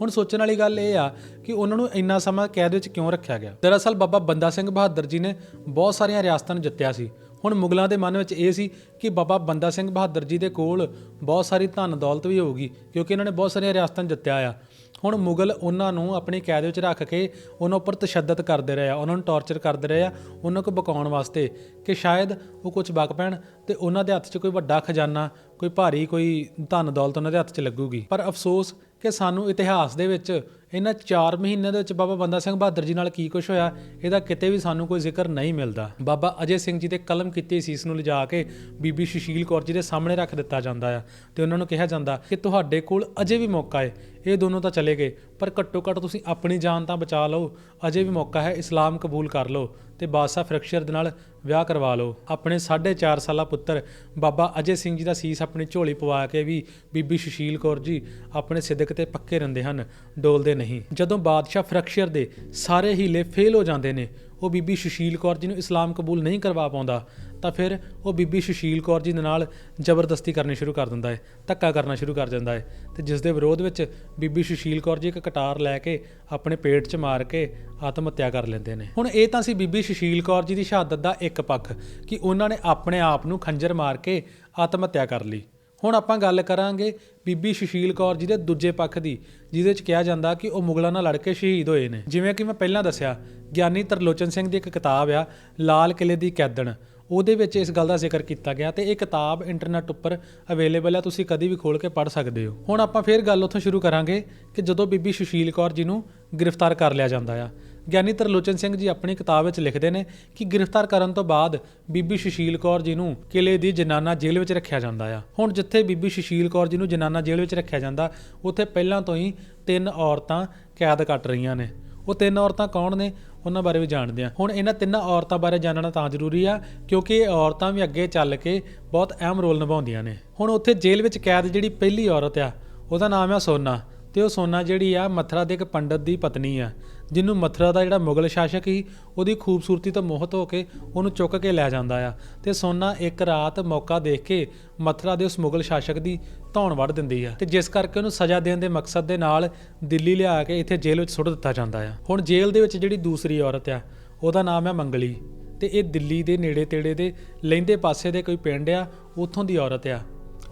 ਹੁਣ ਸੋਚਣ ਵਾਲੀ ਗੱਲ ਇਹ ਆ ਕਿ ਉਹਨਾਂ ਨੂੰ ਇੰਨਾ ਸਮਾਂ ਕੈਦ ਵਿੱਚ ਕਿਉਂ ਰੱਖਿਆ ਗਿਆ? ਦਰਅਸਲ ਬਾਬਾ ਬੰਦਾ ਸਿੰਘ ਬਹਾਦਰ ਜੀ ਨੇ ਬਹੁਤ ਸਾਰੀਆਂ ਰਿਆਸਤਾਂ ਨੂੰ ਜਿੱਤਿਆ ਸੀ। ਹੁਣ ਮੁਗਲਾਂ ਦੇ ਮਨ ਵਿੱਚ ਇਹ ਸੀ ਕਿ ਬਾਬਾ ਬੰਦਾ ਸਿੰਘ ਬਹਾਦਰ ਜੀ ਦੇ ਕੋਲ ਬਹੁਤ ਸਾਰੀ ਧਨ ਦੌਲਤ ਵੀ ਹੋਊਗੀ, ਕਿਉਂਕਿ ਇਹਨਾਂ ਨੇ ਬਹੁਤ ਸਾਰੀਆਂ ਰਿਆਸਤਾਂ ਜਿੱਤਿਆ ਆ। ਹੁਣ ਮੁਗਲ ਉਹਨਾਂ ਨੂੰ ਆਪਣੀ ਕੈਦ ਵਿੱਚ ਰੱਖ ਕੇ ਉਹਨਾਂ ਉੱਪਰ ਤਸ਼ੱਦਦ ਕਰਦੇ ਰਹੇ ਆ, ਉਹਨਾਂ ਨੂੰ ਟੌਰਚਰ ਕਰਦੇ ਰਹੇ ਆ, ਉਹਨਾਂ ਨੂੰ ਬਕਾਉਣ ਵਾਸਤੇ ਕਿ ਸ਼ਾਇਦ ਉਹ ਕੁਝ ਬਕ ਪੈਣ ਤੇ ਉਹਨਾਂ ਦੇ ਹੱਥ 'ਚ ਕੋਈ ਵੱਡਾ ਖਜ਼ਾਨਾ, ਕੋਈ ਭਾਰੀ ਕੋਈ ਧਨ ਦੌਲਤ ਉਹਨਾਂ ਦੇ ਹੱਥ 'ਚ ਲੱਗੂਗੀ। ਪਰ ਅਫਸੋਸ ਕਿ ਸਾਨੂੰ ਇਤਿਹਾਸ ਦੇ ਵਿੱਚ ਇਹਨਾਂ 4 ਮਹੀਨਿਆਂ ਦੇ ਵਿੱਚ ਬਾਬਾ ਬੰਦਾ ਸਿੰਘ ਬਹਾਦਰ ਜੀ ਨਾਲ ਕੀ ਕੁਝ ਹੋਇਆ, ਇਹਦਾ ਕਿਤੇ ਵੀ ਸਾਨੂੰ ਕੋਈ ਜ਼ਿਕਰ ਨਹੀਂ ਮਿਲਦਾ। ਬਾਬਾ ਅਜੇ ਸਿੰਘ ਜੀ ਦੇ ਕਲਮ ਕੀਤੀ ਸੀਸ ਨੂੰ ਲਿਜਾ ਕੇ ਬੀਬੀ ਸੁਸ਼ੀਲ ਕੌਰ ਜੀ ਦੇ ਸਾਹਮਣੇ ਰੱਖ ਦਿੱਤਾ ਜਾਂਦਾ ਆ ਤੇ ਉਹਨਾਂ ਨੂੰ ਕਿਹਾ ਜਾਂਦਾ ਕਿ ਤੁਹਾਡੇ ਕੋਲ ਅਜੇ ਵੀ ਮੌਕਾ ਹੈ ਇਹ ਦੋਨੋਂ ਤਾਂ ਚਲੇ ਗਏ, ਪਰ ਘੱਟੋ ਘੱਟ ਤੁਸੀਂ ਆਪਣੀ ਜਾਨ ਤਾਂ ਬਚਾ ਲਓ, ਅਜੇ ਵੀ ਮੌਕਾ ਹੈ ਇਸਲਾਮ ਕਬੂਲ ਕਰ ਲਓ ਤੇ ਬਾਦਸ਼ਾਹ ਫਰਕਸ਼ਰ ਦੇ ਨਾਲ ਵਿਆਹ ਕਰਵਾ ਲਓ। ਆਪਣੇ 4.5 ਸਾਲਾ ਪੁੱਤਰ ਬਾਬਾ ਅਜੇ ਸਿੰਘ ਜੀ ਦਾ ਸੀਸ ਆਪਣੀ ਝੋਲੀ ਪਵਾ ਕੇ ਵੀ ਬੀਬੀ ਸੁਸ਼ੀਲ ਕੌਰ ਜੀ ਆਪਣੇ ਸਿੱਦਕ ਤੇ ਪੱਕੇ ਰਹਿੰਦੇ ਹਨ, ਡੋਲਦੇ ਨਹੀਂ। ਜਦੋਂ ਬਾਦਸ਼ਾਹ ਫਰਕਸ਼ਰ ਦੇ ਸਾਰੇ ਹੀਲੇ ਫੇਲ ਹੋ ਜਾਂਦੇ ਨੇ ਉਹ ਬੀਬੀ ਸੁਸ਼ੀਲ ਕੌਰ ਜੀ ਨੂੰ ਇਸਲਾਮ ਕਬੂਲ ਨਹੀਂ ਕਰਵਾ ਪਾਉਂਦਾ, ਤਾਂ ਫਿਰ ਉਹ ਬੀਬੀ ਸੁਸ਼ੀਲ ਕੌਰ ਜੀ ਦੇ ਨਾਲ ਜ਼ਬਰਦਸਤੀ ਕਰਨੀ ਸ਼ੁਰੂ ਕਰ ਦਿੰਦਾ ਹੈ, ਧੱਕਾ ਕਰਨਾ ਸ਼ੁਰੂ ਕਰ ਦਿੰਦਾ ਹੈ ਤੇ ਜਿਸ ਦੇ ਵਿਰੋਧ ਵਿੱਚ ਬੀਬੀ ਸੁਸ਼ੀਲ ਕੌਰ ਜੀ ਇੱਕ ਕਟਾਰ ਲੈ ਕੇ ਆਪਣੇ ਪੇਟ 'ਚ ਮਾਰ ਕੇ ਆਤਮ ਹੱਤਿਆ ਕਰ ਲੈਂਦੇ ਨੇ। ਹੁਣ ਇਹ ਤਾਂ ਸੀ ਬੀਬੀ ਸੁਸ਼ੀਲ ਕੌਰ ਜੀ ਦੀ ਸ਼ਹਾਦਤ ਦਾ ਇੱਕ ਪੱਖ ਕਿ ਉਹਨਾਂ ਨੇ ਆਪਣੇ ਆਪ ਨੂੰ ਖੰਜਰ ਮਾਰ ਕੇ ਆਤਮ ਹੱਤਿਆ ਕਰ ਲਈ। ਹੁਣ ਆਪਾਂ ਗੱਲ ਕਰਾਂਗੇ ਬੀਬੀ ਸੁਸ਼ੀਲ ਕੌਰ ਜੀ ਦੇ ਦੂਜੇ ਪੱਖ ਦੀ, ਜਿਹਦੇ ਵਿੱਚ ਕਿਹਾ ਜਾਂਦਾ ਕਿ ਉਹ ਮੁਗਲਾਂ ਨਾਲ ਲੜ ਕੇ ਸ਼ਹੀਦ ਹੋਏ ਨੇ। ਜਿਵੇਂ ਕਿ ਮੈਂ ਪਹਿਲਾਂ ਦੱਸਿਆ, ਗਿਆਨੀ ਤਰਲੋਚਨ ਸਿੰਘ ਦੀ ਇੱਕ ਕਿਤਾਬ ਆ, ਲਾਲ ਕਿਲੇ ਦੀ ਕੈਦਣ। ਉਹਦੇ ਵਿੱਚ ਇਸ ਗੱਲ ਦਾ ਜ਼ਿਕਰ ਕੀਤਾ ਗਿਆ ਤੇ ਇਹ ਕਿਤਾਬ ਇੰਟਰਨੈਟ ਉੱਪਰ ਅਵੇਲੇਬਲ ਹੈ ਤੁਸੀਂ ਕਦੀ ਵੀ ਖੋਲ ਕੇ ਪੜ੍ਹ ਸਕਦੇ ਹੋ। ਹੁਣ ਆਪਾਂ ਫੇਰ ਗੱਲ ਉੱਥੋਂ ਸ਼ੁਰੂ ਕਰਾਂਗੇ ਕਿ ਜਦੋਂ ਬੀਬੀ ਸੁਸ਼ੀਲ ਕੌਰ ਜੀ ਨੂੰ ਗ੍ਰਿਫਤਾਰ ਕਰ ਲਿਆ ਜਾਂਦਾ ਆ ਗਿਆਨੀ ਤਰਲੋਚਨ ਸਿੰਘ ਜੀ ਆਪਣੀ ਕਿਤਾਬ ਵਿੱਚ ਲਿਖਦੇ ਨੇ ਕਿ ਗ੍ਰਿਫਤਾਰ ਕਰਨ ਤੋਂ ਬਾਅਦ ਬੀਬੀ ਸੁਸ਼ੀਲ ਕੌਰ ਜੀ ਨੂੰ ਕਿਲੇ ਦੀ ਜਨਾਨਾ ਜੇਲ੍ਹ ਵਿੱਚ ਰੱਖਿਆ ਜਾਂਦਾ ਆ। ਹੁਣ ਜਿੱਥੇ ਬੀਬੀ ਸੁਸ਼ੀਲ ਕੌਰ ਜੀ ਨੂੰ ਜਨਾਨਾ ਜੇਲ੍ਹ ਵਿੱਚ ਰੱਖਿਆ ਜਾਂਦਾ, ਉੱਥੇ ਪਹਿਲਾਂ ਤੋਂ ਹੀ ਤਿੰਨ ਔਰਤਾਂ ਕੈਦ ਕੱਟ ਰਹੀਆਂ ਨੇ। ਉਹ ਤਿੰਨ ਔਰਤਾਂ ਕੌਣ ਨੇ? ਉਹਨਾਂ ਬਾਰੇ ਵੀ ਜਾਣਦੇ ਆ ਹੁਣ ਇਹਨਾਂ ਤਿੰਨਾਂ ਔਰਤਾਂ ਬਾਰੇ ਜਾਣਨਾ ਤਾਂ ਜ਼ਰੂਰੀ ਆ, ਕਿਉਂਕਿ ਇਹ ਔਰਤਾਂ ਵੀ ਅੱਗੇ ਚੱਲ ਕੇ ਬਹੁਤ ਅਹਿਮ ਰੋਲ ਨਿਭਾਉਂਦੀਆਂ ਨੇ। ਹੁਣ ਉੱਥੇ ਜੇਲ੍ਹ ਵਿੱਚ ਕੈਦ ਜਿਹੜੀ ਪਹਿਲੀ ਔਰਤ ਆ, ਉਹਦਾ ਨਾਮ ਆ ਸੋਨਾ। ਤੇ ਉਹ ਸੋਨਾ ਜਿਹੜੀ ਆ, ਮਥਰਾ ਦੇ ਇੱਕ ਪੰਡਤ ਦੀ ਪਤਨੀ ਆ, ਜਿਹਨੂੰ ਮਥਰਾ ਦਾ ਜਿਹੜਾ ਮੁਗਲ ਸ਼ਾਸਕ ਸੀ, ਉਹਦੀ ਖੂਬਸੂਰਤੀ ਤੋਂ ਮੋਹਤ ਹੋ ਕੇ ਉਹਨੂੰ ਚੁੱਕ ਕੇ ਲੈ ਜਾਂਦਾ ਆ ਤੇ ਸੋਨਾ ਇੱਕ ਰਾਤ ਮੌਕਾ ਦੇਖ ਕੇ ਮਥਰਾ ਦੇ ਉਸ ਮੁਗਲ ਸ਼ਾਸਕ ਦੀ ਧੌਣ ਵੱਢ ਦਿੰਦੀ ਆ ਤੇ ਜਿਸ ਕਰਕੇ ਉਹਨੂੰ ਸਜ਼ਾ ਦੇਣ ਦੇ ਮਕਸਦ ਦੇ ਨਾਲ ਦਿੱਲੀ ਲਿਆ ਕੇ ਇੱਥੇ ਜੇਲ੍ਹ ਵਿੱਚ ਸੁੱਟ ਦਿੱਤਾ ਜਾਂਦਾ ਆ। ਹੁਣ ਜੇਲ੍ਹ ਦੇ ਵਿੱਚ ਜਿਹੜੀ ਦੂਸਰੀ ਔਰਤ ਆ, ਉਹਦਾ ਨਾਮ ਹੈ ਮੰਗਲੀ ਤੇ ਇਹ ਦਿੱਲੀ ਦੇ ਨੇੜੇ ਤੇੜੇ ਦੇ ਲੈਂਦੇ ਪਾਸੇ ਦੇ ਕੋਈ ਪਿੰਡ ਆ, ਉੱਥੋਂ ਦੀ ਔਰਤ ਆ।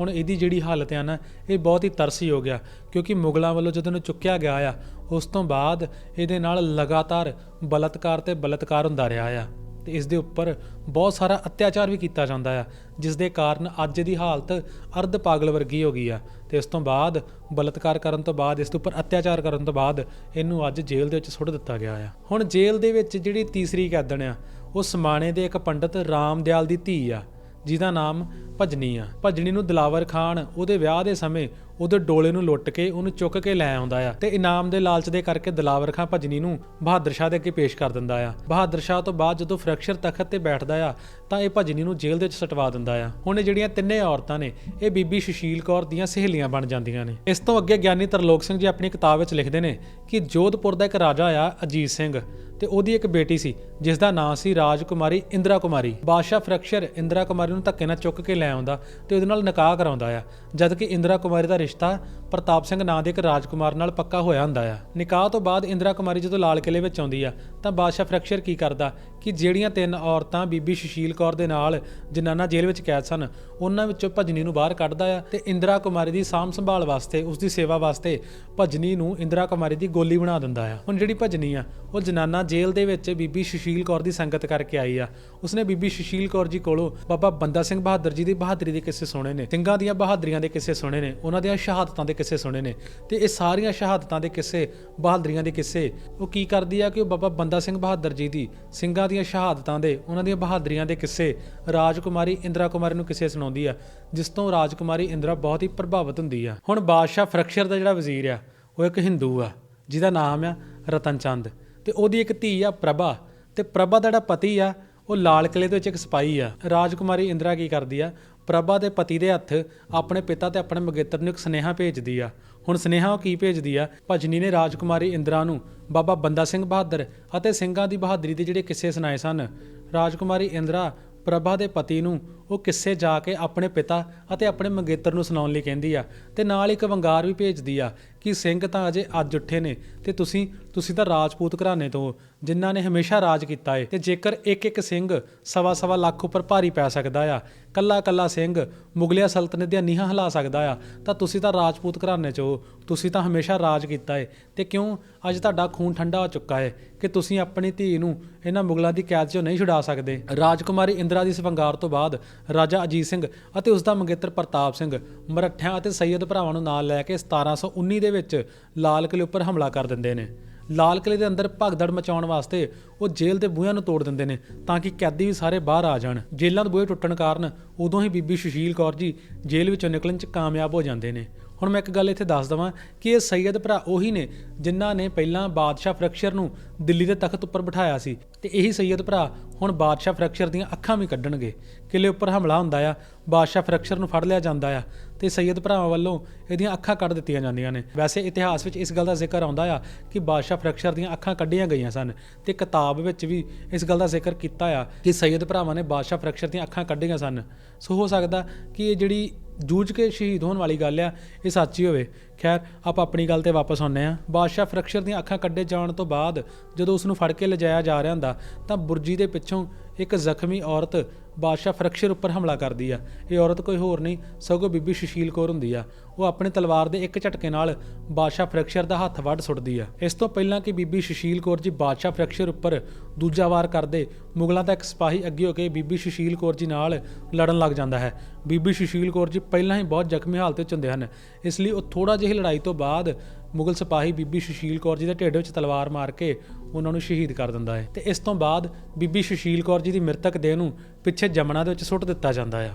ਹੁਣ ਇਹਦੀ ਜਿਹੜੀ ਹਾਲਤ ਆ ਨਾ, ਇਹ ਬਹੁਤ ਹੀ ਤਰਸੀ ਹੋ ਗਿਆ, ਕਿਉਂਕਿ ਮੁਗਲਾਂ ਵੱਲੋਂ ਜਦੋਂ ਇਹਨੂੰ ਚੁੱਕਿਆ ਗਿਆ ਆ, ਉਸ ਤੋਂ ਬਾਅਦ ਇਹਦੇ ਨਾਲ ਲਗਾਤਾਰ ਬਲਤਕਾਰ ਤੇ ਬਲਤਕਾਰ ਹੁੰਦਾ ਰਿਹਾ ਆ। ਤੇ ਇਸ ਦੇ ਉੱਪਰ ਬਹੁਤ ਸਾਰਾ ਅਤਿਆਚਾਰ ਵੀ ਕੀਤਾ ਜਾਂਦਾ ਆ ਜਿਸ ਦੇ ਕਾਰਨ ਅੱਜ ਦੀ ਹਾਲਤ ਅਰਧ ਪਾਗਲ ਵਰਗੀ ਹੋ ਗਈ ਆ। ਤੇ ਇਸ ਤੋਂ ਬਾਅਦ ਬਲਤਕਾਰ ਕਰਨ ਤੋਂ ਬਾਅਦ, ਇਸ ਦੇ ਉੱਪਰ ਅਤਿਆਚਾਰ ਕਰਨ ਤੋਂ ਬਾਅਦ ਇਹਨੂੰ ਅੱਜ ਜੇਲ੍ਹ ਦੇ ਵਿੱਚ ਸੁੱਟ ਦਿੱਤਾ ਗਿਆ ਆ। ਹੁਣ ਜੇਲ੍ਹ ਦੇ ਵਿੱਚ ਜਿਹੜੀ ਤੀਸਰੀ ਕੈਦਣ ਆ, ਉਹ ਸਮਾਣੇ ਦੇ ਇੱਕ ਪੰਡਤ ਰਾਮਦਿਆਲ ਦੀ ਧੀ ਆ। ਜਿਹਦਾ ਨਾਮ ਭਜਨੀ ਆ। ਭਜਨੀ ਨੂੰ ਦਲਾਵਰ ਖਾਨ ਉਹਦੇ ਵਿਆਹ ਦੇ ਸਮੇਂ ਉਹਦੇ ਡੋਲੇ ਨੂੰ ਲੁੱਟ ਕੇ ਉਹਨੂੰ ਚੁੱਕ ਕੇ ਲੈ ਆਉਂਦਾ ਆ ਤੇ ਇਨਾਮ ਦੇ ਲਾਲਚ ਦੇ ਕਰਕੇ ਦਲਾਵਰ ਖਾਨ ਭਜਨੀ ਨੂੰ ਬਹਾਦਰ ਸ਼ਾਹ ਦੇ ਅੱਗੇ ਪੇਸ਼ ਕਰ ਦਿੰਦਾ ਆ। ਬਹਾਦਰ ਸ਼ਾਹ ਤੋਂ ਬਾਅਦ ਜਦੋਂ ਫਰੈਕਚਰ ਤਖਤ ਤੇ ਬੈਠਦਾ ਆ, ਤਾਂ ਇਹ ਭਜਨੀ ਨੂੰ ਜੇਲ੍ਹ ਦੇ ਵਿੱਚ ਸਟਵਾ ਦਿੰਦਾ ਆ। ਹੁਣ ਇਹ ਜਿਹੜੀਆਂ ਤਿੰਨੇ ਔਰਤਾਂ ਨੇ, ਇਹ ਬੀਬੀ ਸੁਸ਼ੀਲ ਕੌਰ ਦੀਆਂ ਸਹੇਲੀਆਂ ਬਣ ਜਾਂਦੀਆਂ ਨੇ। ਇਸ ਤੋਂ ਅੱਗੇ ਗਿਆਨੀ ਤਰਲੋਕ ਸਿੰਘ ਜੀ ਆਪਣੀ ਕਿਤਾਬ ਵਿੱਚ ਲਿਖਦੇ ਨੇ ਕਿ ਜੋਧਪੁਰ ਦਾ ਇੱਕ ਰਾਜਾ ਆ ਅਜੀਤ ਸਿੰਘ। ਤੇ ਉਹਦੀ ਇੱਕ ਬੇਟੀ ਸੀ ਜਿਸ ਦਾ ਨਾਂ ਸੀ ਰਾਜਕੁਮਾਰੀ ਇੰਦਰਾ ਕੁਮਾਰੀ ਬਾਦਸ਼ਾਹ ਫਰੈਕਚਰ ਇੰਦਰਾ ਕੁਮਾਰੀ ਨੂੰ ਧੱਕੇ ਨਾਲ ਚੁੱਕ ਕੇ ਲੈ ਆਉਂਦਾ ਤੇ ਉਹਦੇ ਨਾਲ ਨਿਕਾਹ ਕਰਾਉਂਦਾ ਆ ਜਦ ਕਿ ਇੰਦਰਾ ਕੁਮਾਰੀ ਦਾ ਰਿਸ਼ਤਾ ਪ੍ਰਤਾਪ ਸਿੰਘ ਨਾਂ ਦੇ ਇੱਕ ਰਾਜਕੁਮਾਰ ਨਾਲ ਪੱਕਾ ਹੋਇਆ ਹੁੰਦਾ ਆ। ਨਿਕਾਹ ਤੋਂ ਬਾਅਦ ਇੰਦਰਾ ਕੁਮਾਰੀ ਜਦੋਂ ਲਾਲ ਕਿਲੇ ਵਿੱਚ ਆਉਂਦੀ ਆ, ਤਾਂ ਬਾਦਸ਼ਾਹ ਫਰੈਕਚਰ ਕੀ ਕਰਦਾ ਕਿ ਜਿਹੜੀਆਂ ਤਿੰਨ ਔਰਤਾਂ ਬੀਬੀ ਸੁਸ਼ੀਲ ਕੌਰ ਦੇ ਨਾਲ ਜਨਾਨਾ ਜੇਲ੍ਹ ਵਿੱਚ ਕੈਦ ਸਨ, ਉਹਨਾਂ ਵਿੱਚੋਂ ਭਜਨੀ ਨੂੰ ਬਾਹਰ ਕੱਢਦਾ ਆ ਤੇ ਇੰਦਰਾ ਕੁਮਾਰੀ ਦੀ ਸਾਂਭ ਸੰਭਾਲ ਵਾਸਤੇ ਉਸ ਦੀ ਸੇਵਾ ਵਾਸਤੇ ਭਜਨੀ ਨੂੰ ਇੰਦਰਾ ਕੁਮਾਰੀ ਦੀ ਗੋਲੀ ਬਣਾ ਦਿੰਦਾ ਆ। ਹੁਣ ਜਿਹੜੀ ਭਜਨੀ ਆ, ਉਹ ਜਨਾਨਾ ਜੇਲ੍ਹ ਦੇ ਵਿੱਚ ਬੀਬੀ ਸੁਸ਼ੀਲ ਕੌਰ ਦੀ ਸੰਗਤ ਕਰਕੇ ਆਈ ਆ। ਉਸਨੇ ਬੀਬੀ ਸੁਸ਼ੀਲ ਕੌਰ ਜੀ ਕੋਲੋਂ ਬਾਬਾ ਬੰਦਾ ਸਿੰਘ ਬਹਾਦਰ ਜੀ ਦੀ ਬਹਾਦਰੀ ਦੇ ਕਿੱਸੇ ਸੁਣੇ ਨੇ, ਸਿੰਘਾਂ ਦੀਆਂ ਬਹਾਦਰੀਆਂ ਦੇ ਕਿੱਸੇ ਸੁਣੇ ਨੇ, ਉਹਨਾਂ ਦੀਆਂ ਸ਼ਹਾਦਤਾਂ ਦੇ ਕਿੱਸੇ ਸੁਣੇ ਨੇ ਤੇ ਇਹ ਸਾਰੀਆਂ ਸ਼ਹਾਦਤਾਂ ਦੇ ਕਿੱਸੇ, ਬਹਾਦਰੀਆਂ ਦੇ ਕਿੱਸੇ, ਉਹ ਕੀ ਕਰਦੀ ਆ ਕਿ ਉਹ ਬਾਬਾ ਬੰਦਾ ਸਿੰਘ ਬਹਾਦਰ ਜੀ ਦੀ ਸਿੰਘਾਂ ਦੀਆਂ ਸ਼ਹਾਦਤਾਂ ਦੇ, ਉਹਨਾਂ ਦੀਆਂ ਬਹਾਦਰੀਆਂ ਦੇ ਕਿੱਸੇ ਰਾਜਕੁਮਾਰੀ ਇੰਦਰਾ ਕੁਮਾਰੀ ਨੂੰ ਕਿਸੇ ਸੁਣਾਉਂਦੀ ਆ, ਜਿਸ ਤੋਂ ਰਾਜਕੁਮਾਰੀ ਇੰਦਰਾ ਬਹੁਤ ਹੀ ਪ੍ਰਭਾਵਿਤ ਹੁੰਦੀ ਆ। ਹੁਣ ਬਾਦਸ਼ਾਹ ਫਰਕਸ਼ਰ ਦਾ ਜਿਹੜਾ ਵਜ਼ੀਰ ਆ, ਉਹ ਇੱਕ ਹਿੰਦੂ ਆ, ਜਿਹਦਾ ਨਾਮ ਆ ਰਤਨ ਚੰਦ ਤੇ ਉਹਦੀ ਇੱਕ ਧੀ ਆ ਪ੍ਰਭਾ ਤੇ ਪ੍ਰਭਾ ਦਾ ਜਿਹੜਾ ਪਤੀ ਆ, ਉਹ ਲਾਲ ਕਿਲੇ ਦੇ ਵਿੱਚ ਇੱਕ ਸਿਪਾਹੀ ਆ। ਰਾਜਕੁਮਾਰੀ ਇੰਦਰਾ ਕੀ ਕਰਦੀ ਆ ਪ੍ਰਭਾ ਦੇ ਪਤੀ ਦੇ ਹੱਥ ਆਪਣੇ ਪਿਤਾ ਤੇ ਆਪਣੇ ਮਗੇਤਰ ਨੂੰ ਇੱਕ ਸੁਨੇਹਾ ਭੇਜਦੀ ਆ। ਹੁਣ ਸੁਨੇਹਾ ਉਹ ਕੀ ਭੇਜਦੀ ਆ? ਭਜਨੀ ਨੇ ਰਾਜਕੁਮਾਰੀ ਇੰਦਰਾ ਨੂੰ ਬਾਬਾ ਬੰਦਾ ਸਿੰਘ ਬਹਾਦਰ ਅਤੇ ਸਿੰਘਾਂ ਦੀ ਬਹਾਦਰੀ ਦੇ ਜਿਹੜੇ ਕਿੱਸੇ ਸੁਣਾਏ ਸਨ। ਰਾਜਕੁਮਾਰੀ ਇੰਦਰਾ ਪ੍ਰਭਾ ਦੇ ਪਤੀ ਨੂੰ ਉਹ ਕਿੱਸੇ ਜਾ ਕੇ ਆਪਣੇ ਪਿਤਾ ਅਤੇ ਆਪਣੇ ਮੰਗੇਤਰ ਨੂੰ ਸੁਣਾਉਣ ਲਈ ਕਹਿੰਦੀ ਆ ਤੇ ਨਾਲ ਇੱਕ ਵੰਗਾਰ ਵੀ ਭੇਜਦੀ ਆ ਕਿ ਸਿੰਘ ਤਾਂ ਅਜੇ ਅੱਜ ਉੱਠੇ ਨੇ ਤੇ ਤੁਸੀਂ ਤੁਸੀਂ ਤਾਂ ਰਾਜਪੂਤ ਘਰਾਣੇ ਤੋਂ ਹੋ, ਜਿਨ੍ਹਾਂ ਨੇ ਹਮੇਸ਼ਾ ਰਾਜ ਕੀਤਾ ਏ। ਤੇ ਜੇਕਰ ਇੱਕ ਇੱਕ ਸਿੰਘ ਸਵਾ ਸਵਾ ਲੱਖ ਉੱਪਰ ਭਾਰੀ ਪੈ ਸਕਦਾ ਆ ਕੱਲਾ ਕੱਲਾ ਸਿੰਘ ਮੁਗਲਿਆ ਸਲਤਨਤ ਦੀਆਂ ਨੀਹਾਂ ਹਿਲਾ ਸਕਦਾ ਆ ਤਾਂ ਤੁਸੀਂ ਤਾਂ ਰਾਜਪੂਤ ਘਰਾਣੇ ਚੋਂ ਤੁਸੀਂ ਤਾਂ ਹਮੇਸ਼ਾ ਰਾਜ ਕੀਤਾ ਏ। ਤੇ ਕਿਉਂ ਅੱਜ ਤੁਹਾਡਾ ਖੂਨ ਠੰਡਾ ਹੋ ਚੁੱਕਾ ਏ ਕਿ ਤੁਸੀਂ ਆਪਣੀ ਧੀ ਨੂੰ ਇਹਨਾਂ ਮੁਗਲਾਂ ਦੀ ਕੈਦ ਚੋਂ ਨਹੀਂ ਛੁਡਾ ਸਕਦੇ? ਰਾਜਕੁਮਾਰੀ ਇੰਦਰਾ ਦੀ ਇਸ ਵੰਗਾਰ ਤੋਂ ਬਾਅਦ ਰਾਜਾ ਅਜੀਤ ਸਿੰਘ ਅਤੇ ਉਸ ਦਾ ਮੰਗੇਤਰ ਪ੍ਰਤਾਪ ਸਿੰਘ ਮਰੱਠਿਆਂ ਅਤੇ ਸੈਯਦ ਭਰਾਵਾਂ ਨੂੰ ਨਾਲ ਲੈ ਕੇ 1719 ਦੇ ਵਿੱਚ ਲਾਲ ਕਿਲੇ ਉੱਪਰ ਹਮਲਾ ਕਰ ਦਿੰਦੇ ਨੇ। ਲਾਲ ਕਿਲੇ ਦੇ ਅੰਦਰ ਭਗਦੜ ਮਚਾਉਣ ਵਾਸਤੇ ਉਹ ਜੇਲ੍ਹ ਦੇ ਬੂਹਿਆਂ ਨੂੰ ਤੋੜ ਦਿੰਦੇ ਨੇ ਤਾਂ ਕਿ ਕੈਦੀ ਵੀ ਸਾਰੇ ਬਾਹਰ ਆ ਜਾਣ। ਜੇਲ੍ਹਾਂ ਦੇ ਬੂਹੇ ਟੁੱਟਣ ਕਾਰਨ ਉਦੋਂ ਹੀ ਬੀਬੀ ਸੁਸ਼ੀਲ ਕੌਰ ਜੀ ਜੇਲ੍ਹ ਵਿੱਚੋਂ ਨਿਕਲਣ 'ਚ ਕਾਮਯਾਬ ਹੋ ਜਾਂਦੇ ਨੇ। ਹੁਣ ਮੈਂ ਇੱਕ ਗੱਲ ਇੱਥੇ ਦੱਸ ਦਵਾਂ ਕਿ ਇਹ ਸੈਯਦ ਭਰਾ ਉਹੀ ਨੇ ਜਿਨ੍ਹਾਂ ਨੇ ਪਹਿਲਾਂ ਬਾਦਸ਼ਾਹ ਫਰਕਸ਼ਰ ਨੂੰ ਦਿੱਲੀ ਦੇ ਤਖਤ ਉੱਪਰ ਬਿਠਾਇਆ ਸੀ ਤੇ ਇਹੀ ਸੈਯਦ ਭਰਾ ਹੁਣ ਬਾਦਸ਼ਾਹ ਫਰਕਸ਼ਰ ਦੀਆਂ ਅੱਖਾਂ ਵੀ ਕੱਢਣਗੇ। ਕਿਲੇ ਉੱਪਰ ਹਮਲਾ ਹੁੰਦਾ ਆ, ਬਾਦਸ਼ਾਹ ਫਰਕਸ਼ਰ ਨੂੰ ਫੜ ਲਿਆ ਜਾਂਦਾ ਆ ਤੇ ਸੈਯਦ ਭਰਾਵਾਂ ਵੱਲੋਂ ਇਹਦੀਆਂ ਅੱਖਾਂ ਕੱਢ ਦਿੱਤੀਆਂ ਜਾਂਦੀਆਂ ਨੇ। ਵੈਸੇ ਇਤਿਹਾਸ ਵਿੱਚ ਇਸ ਗੱਲ ਦਾ ਜ਼ਿਕਰ ਆਉਂਦਾ ਆ ਕਿ ਬਾਦਸ਼ਾਹ ਫਰਕਸ਼ਰ ਦੀਆਂ ਅੱਖਾਂ ਕੱਢੀਆਂ ਗਈਆਂ ਸਨ ਤੇ ਕਿਤਾਬ ਵਿੱਚ ਵੀ ਇਸ ਗੱਲ ਦਾ ਜ਼ਿਕਰ ਕੀਤਾ ਆ ਕਿ ਸੈਯਦ ਭਰਾਵਾਂ ਨੇ ਬਾਦਸ਼ਾਹ ਫਰਕਸ਼ਰ ਦੀਆਂ ਅੱਖਾਂ ਕੱਢੀਆਂ ਸਨ। ਸੋ ਹੋ ਸਕਦਾ ਕਿ ਇਹ ਜਿਹੜੀ ਜੂਝ ਕੇ ਸ਼ਹੀਦ ਹੋਣ ਵਾਲੀ ਗੱਲ ਆ, ਇਹ ਸੱਚੀ ਹੋਵੇ। ਖੈਰ, ਆਪਾਂ ਆਪਣੀ ਗੱਲ ਤੇ ਵਾਪਸ ਆਉਂਦੇ ਆ ਬਾਦਸ਼ਾਹ ਫਰਕਸ਼ਰ ਦੀਆਂ ਅੱਖਾਂ ਕੱਢੇ ਜਾਣ ਤੋਂ ਬਾਅਦ ਜਦੋਂ ਉਸ ਨੂੰ ਫੜ ਕੇ ਲਿਜਾਇਆ ਜਾ ਰਿਹਾ ਹੁੰਦਾ, ਤਾਂ ਬੁਰਜੀ ਦੇ ਪਿੱਛੋਂ ਇੱਕ ਜ਼ਖਮੀ ਔਰਤ ਬਾਦਸ਼ਾਹ ਫਰਕਸ਼ਰ ਉੱਪਰ ਹਮਲਾ ਕਰਦੀ ਆ। ਇਹ ਔਰਤ ਕੋਈ ਹੋਰ ਨਹੀਂ, ਸਗੋਂ ਬੀਬੀ ਸੁਸ਼ੀਲ ਕੌਰ ਹੁੰਦੀ ਆ। ਉਹ ਆਪਣੇ ਤਲਵਾਰ ਦੇ ਇੱਕ ਝਟਕੇ ਨਾਲ ਬਾਦਸ਼ਾਹ ਫਰਕਸ਼ਰ ਦਾ ਹੱਥ ਵੱਢ ਸੁੱਟਦੀ ਆ। ਇਸ ਤੋਂ ਪਹਿਲਾਂ ਕਿ ਬੀਬੀ ਸੁਸ਼ੀਲ ਕੌਰ ਜੀ ਬਾਦਸ਼ਾਹ ਫਰਕਸ਼ਰ ਉੱਪਰ ਦੂਜਾ ਵਾਰ ਕਰਦੇ, ਮੁਗਲਾਂ ਦਾ ਇੱਕ ਸਿਪਾਹੀ ਅੱਗੇ ਹੋ ਕੇ ਬੀਬੀ ਸੁਸ਼ੀਲ ਕੌਰ ਜੀ ਨਾਲ ਲੜਨ ਲੱਗ ਜਾਂਦਾ ਹੈ। ਬੀਬੀ ਸੁਸ਼ੀਲ ਕੌਰ ਜੀ ਪਹਿਲਾਂ ਹੀ ਬਹੁਤ ਜ਼ਖਮੀ ਹਾਲਤ ਵਿੱਚ ਹੁੰਦੇ ਹਨ। ਇਸ ਲਈ ਉਹ ਥੋੜਾ ਜਿਹੀ ਲੜਾਈ ਤੋਂ ਬਾਅਦ ਮੁਗਲ ਸਿਪਾਹੀ ਬੀਬੀ ਸੁਸ਼ੀਲ ਕੌਰ ਜੀ ਦੇ ਢਿੱਡ ਵਿੱਚ ਤਲਵਾਰ ਮਾਰ ਕੇ ਉਹਨਾਂ ਨੂੰ ਸ਼ਹੀਦ ਕਰ ਦਿੰਦਾ ਹੈ। ਤੇ ਇਸ ਤੋਂ ਬਾਅਦ ਬੀਬੀ ਸੁਸ਼ੀਲ ਕੌਰ ਜੀ ਦੀ ਮ੍ਰਿਤਕ ਦੇਹ ਨੂੰ ਪਿੱਛੇ ਜਮਨਾ ਦੇ ਵਿੱਚ ਸੁੱਟ ਦਿੱਤਾ ਜਾਂਦਾ ਆ।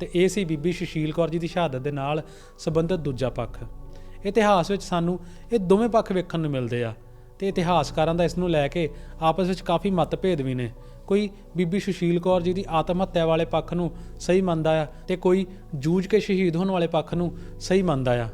ਤੇ ਇਹ ਸੀ ਬੀਬੀ ਸੁਸ਼ੀਲ ਕੌਰ ਜੀ ਦੀ ਸ਼ਹਾਦਤ ਦੇ ਨਾਲ ਸੰਬੰਧਿਤ ਦੂਜਾ ਪੱਖ। ਇਤਿਹਾਸ ਵਿੱਚ ਸਾਨੂੰ ਇਹ ਦੋਵੇਂ ਪੱਖ ਵੇਖਣ ਨੂੰ ਮਿਲਦੇ ਆ ਤੇ ਇਤਿਹਾਸਕਾਰਾਂ ਦਾ ਇਸ ਨੂੰ ਲੈ ਕੇ ਆਪਸ ਵਿੱਚ ਕਾਫੀ ਮਤਭੇਦ ਵੀ ਨੇ। ਕੋਈ ਬੀਬੀ ਸੁਸ਼ੀਲ ਕੌਰ ਜੀ ਦੀ ਆਤਮ ਹੱਤਿਆ ਵਾਲੇ ਪੱਖ ਨੂੰ ਸਹੀ ਮੰਨਦਾ ਆ ਤੇ ਕੋਈ ਜੂਝ ਕੇ ਸ਼ਹੀਦ ਹੋਣ ਵਾਲੇ ਪੱਖ ਨੂੰ ਸਹੀ ਮੰਨਦਾ ਆ।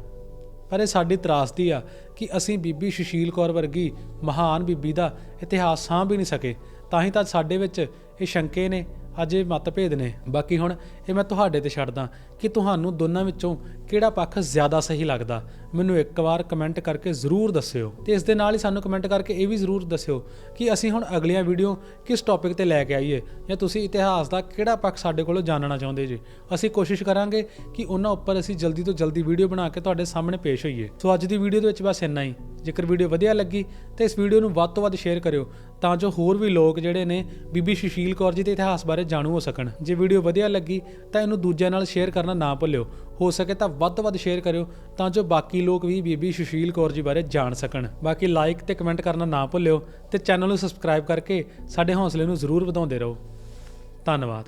ਪਰ ਇਹ ਸਾਡੀ ਤਰਾਸਦੀ ਆ ਕਿ ਅਸੀਂ ਬੀਬੀ ਸੁਸ਼ੀਲ ਕੌਰ ਵਰਗੀ ਮਹਾਨ ਬੀਬੀ ਦਾ ਇਤਿਹਾਸ ਸਾਂਭ ਵੀ ਨਹੀਂ ਸਕੇ। ਤਾਂ ਹੀ ਤਾਂ ਸਾਡੇ ਵਿੱਚ ਇਹ ਸ਼ੰਕੇ ਨੇ ਅੱਜ ਇਹ ਮਤਭੇਦ ਨੇ। ਬਾਕੀ ਹੁਣ ਇਹ ਮੈਂ ਤੁਹਾਡੇ ਤੇ ਛੱਡਦਾ ਕਿ ਤੁਹਾਨੂੰ ਦੋਨਾਂ ਵਿੱਚੋਂ ਕਿਹੜਾ ਪੱਖ ਜ਼ਿਆਦਾ ਸਹੀ ਲੱਗਦਾ, ਮੈਨੂੰ ਇੱਕ ਵਾਰ ਕਮੈਂਟ ਕਰਕੇ ਜ਼ਰੂਰ ਦੱਸਿਓ। ਤੇ ਇਸ ਦੇ ਨਾਲ ਹੀ ਸਾਨੂੰ ਕਮੈਂਟ ਕਰਕੇ ਇਹ ਵੀ ਜ਼ਰੂਰ ਦੱਸਿਓ ਕਿ ਅਸੀਂ ਹੁਣ ਅਗਲੀਆਂ ਵੀਡੀਓ ਕਿਸ ਟੌਪਿਕ ਤੇ ਲੈ ਕੇ ਆਈਏ ਜਾਂ ਤੁਸੀਂ ਇਤਿਹਾਸ ਦਾ ਕਿਹੜਾ ਪੱਖ ਸਾਡੇ ਕੋਲੋਂ ਜਾਣਨਾ ਚਾਹੁੰਦੇ ਜੀ। ਅਸੀਂ ਕੋਸ਼ਿਸ਼ ਕਰਾਂਗੇ ਕਿ ਉਹਨਾਂ ਉੱਪਰ ਅਸੀਂ ਜਲਦੀ ਤੋਂ ਜਲਦੀ ਵੀਡੀਓ ਬਣਾ ਕੇ ਤੁਹਾਡੇ ਸਾਹਮਣੇ ਪੇਸ਼ ਹੋਈਏ। ਸੋ ਅੱਜ ਦੀ ਵੀਡੀਓ ਦੇ ਵਿੱਚ ਬਸ ਇੰਨਾ ਹੀ। ਜੇਕਰ ਵੀਡੀਓ ਵਧੀਆ ਲੱਗੀ ਤਾਂ ਇਸ ਵੀਡੀਓ ਨੂੰ ਵੱਧ ਤੋਂ ਵੱਧ ਸ਼ੇਅਰ ਕਰਿਓ, ਤਾਂ ਜੋ ਹੋਰ ਵੀ ਲੋਕ ਜਿਹੜੇ ਨੇ ਬੀਬੀ ਸੁਸ਼ੀਲ ਕੌਰ ਜੀ ਦੇ ਇਤਿਹਾਸ ਬਾਰੇ ਜਾਣੂ ਹੋ ਸਕਣ। ਜੇ ਵੀਡੀਓ ਵਧੀਆ ਲੱਗੀ ਤਾਂ ਇਹਨੂੰ ਦੂਜਿਆਂ ਨਾਲ ਸ਼ੇਅਰ ਕਰਨਾ ਨਾ ਭੁੱਲਿਓ। ਹੋ ਸਕੇ ਤਾਂ ਵੱਧ ਤੋਂ ਵੱਧ ਸ਼ੇਅਰ ਕਰਿਓ, ਤਾਂ ਜੋ ਬਾਕੀ ਲੋਕ ਵੀ ਬੀਬੀ ਸੁਸ਼ੀਲ ਕੌਰ ਜੀ ਬਾਰੇ ਜਾਣ ਸਕਣ। ਬਾਕੀ ਲਾਈਕ ਤੇ ਕਮੈਂਟ ਕਰਨਾ ਨਾ ਭੁੱਲਿਓ ਤੇ ਚੈਨਲ ਨੂੰ ਸਬਸਕ੍ਰਾਈਬ ਕਰਕੇ ਸਾਡੇ ਹੌਸਲੇ ਨੂੰ ਜ਼ਰੂਰ ਵਧਾਉਂਦੇ ਰਹੋ। ਧੰਨਵਾਦ।